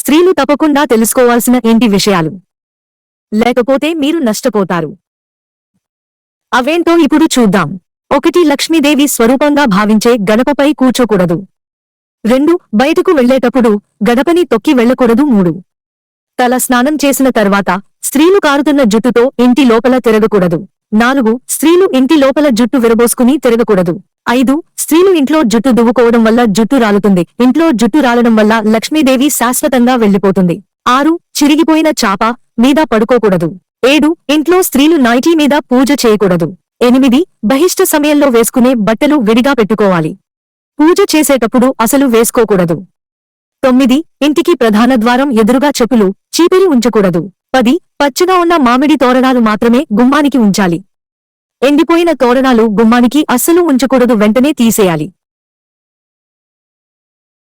స్త్రీలు తప్పకుండా తెలుసుకోవాల్సిన ఏంటి విషయాలు? లేకపోతే మీరు నష్టపోతారు. అవేంటో ఇప్పుడు చూద్దాం. ఒకటి లక్ష్మీదేవి స్వరూపంగా భావించే గడపపై కూర్చోకూడదు. రెండు బయటకు వెళ్ళేటప్పుడు గడపని తొక్కి వెళ్ళకూడదు. మూడు తల స్నానం చేసిన తర్వాత స్త్రీలు కారుతున్న జుట్టుతో ఇంటి లోపల తిరగకూడదు. నాలుగు స్త్రీలు ఇంటి లోపల జుట్టు విరబోసుకుని తిరగకూడదు. ఐదు స్త్రీలు ఇంట్లో జుట్టు దువ్వుకోవడం వల్ల జుట్టు రాలుతుంది. ఇంట్లో జుట్టు రాలడం వల్ల లక్ష్మీదేవి శాశ్వతంగా వెళ్ళిపోతుంది ఆరు చిరిగిపోయిన చాప మీద పడుకోకూడదు. ఏడు ఇంట్లో స్త్రీలు నైటీ మీద పూజ చేయకూడదు. ఎనిమిది బహిష్ట సమయంలో వేసుకునే బట్టలు విడిగా పెట్టుకోవాలి. పూజ చేసేటప్పుడు అసలు వేసుకోకూడదు. తొమ్మిది ఇంటికి ప్రధాన ద్వారం ఎదురుగా చెప్పులు చీపిరి ఉంచకూడదు. పది పచ్చగా ఉన్న మామిడి తోరణాలు మాత్రమే గుమ్మానికి ఉంచాలి. ఎండిపోయిన తోరణాలు గుమ్మానికి అస్సలు ఉంచకూడదు వెంటనే తీసేయాలి.